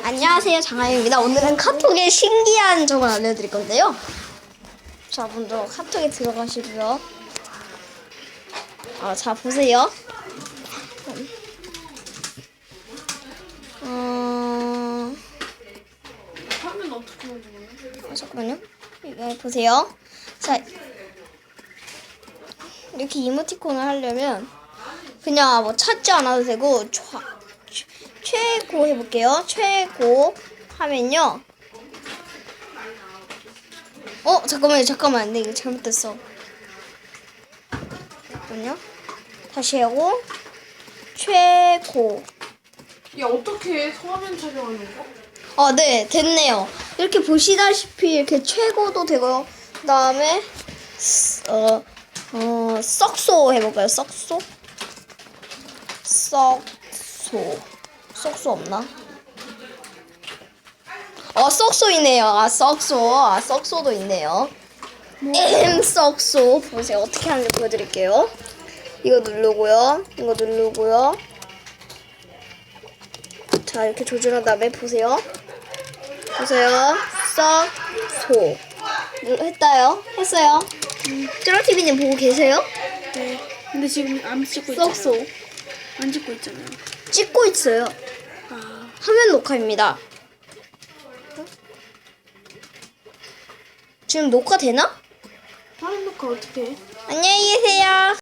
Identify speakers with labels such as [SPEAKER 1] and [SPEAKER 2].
[SPEAKER 1] 안녕하세요 장하영입니다. 오늘은 카톡의 신기한 점을 알려드릴 건데요. 자 먼저 카톡에 들어가시고요. 아, 자 보세요. 어... 아, 잠깐만요. 이거 보세요. 자 이렇게 이모티콘을 하려면 그냥 뭐 찾지 않아도 되고 좌, 최- 최고 해볼게요 최고 하면요 어 잠깐만요 잠깐만 네 이거 잘못됐어 잠깐만요 다시 하고 최고
[SPEAKER 2] 야 어떻게 해? 화면 촬영하는 거?
[SPEAKER 1] 아, 네, 됐네요. 이렇게 보시다시피 이렇게 최고도 되고요. 그 다음에, 어, 어, 썩소 해볼까요? 썩소? 썩소. 썩소 없나? 어, 썩소이네요. 아, 썩소. 아, 썩소도 있네요. 엠 썩소. 보세요. 어떻게 하는지 보여드릴게요. 이거 누르고요. 이거 누르고요. 자, 이렇게 조절한 다음에 보세요. 보세요. 썩, 소. 누- 했다요? 했어요? 쩌라TV님 보고 계세요?
[SPEAKER 3] 네. 근데 지금 안 찍고 있잖아요.
[SPEAKER 1] 썩소.
[SPEAKER 3] 안 찍고 있잖아요.
[SPEAKER 1] 찍고 있어요.
[SPEAKER 3] 아,
[SPEAKER 1] 화면 녹화입니다. 지금 녹화 되나?
[SPEAKER 3] 화면 녹화 어떻게 해?
[SPEAKER 1] 안녕히 계세요.